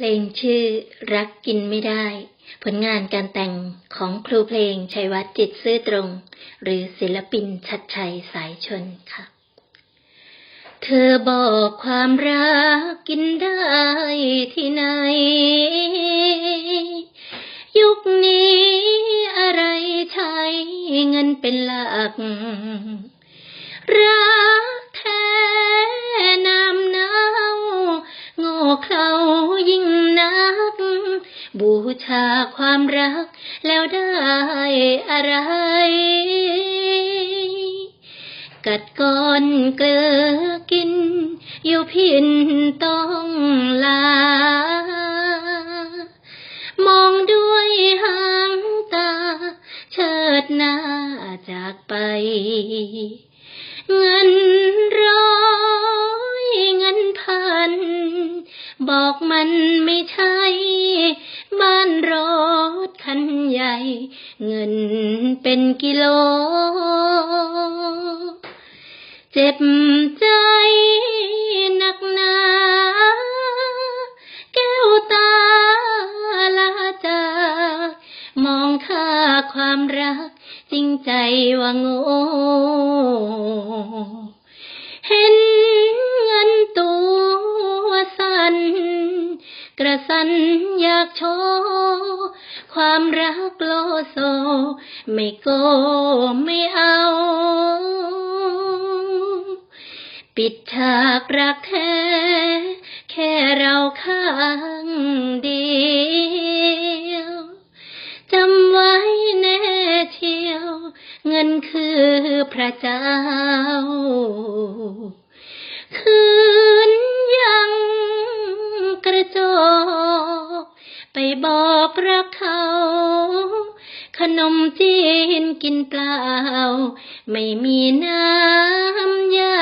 เพลงชื่อรักกินไม่ได้ ผลงานการแต่งของครูเพลงชัยวัฒน์จิตซื่อตรง หรือศิลปินชัดชัยสายชนค่ะ เธอบอกความรักกินได้ที่ไหน ยุคนี้อะไรใช้เงินเป็นหลักรัก เขายิ่งนัก บูชาความรักแล้วได้อะไร กัดก้อนเกลือกิน อยู่พินต้องลา มองด้วยหางตา เชิดหน้าจากไป เงิน บอกมันไม่ใช่ บ้านรถคันใหญ่ เงินเป็นกิโล เจ็บใจหนักหนาแก้วตาลาจากมองค่าความรัก จริงใจว่าโง่ กระสันอยากโชว์ความรักโลโซ ไม่โกไม่เอา ปิดฉากรักแท้ แค่เราข้างเดียวจำไว้แน่เชียว เงินคือพระเจ้า คืน ไปบอกรักเขา ขนมจีนกินเปล่า ไม่มีน้ำยา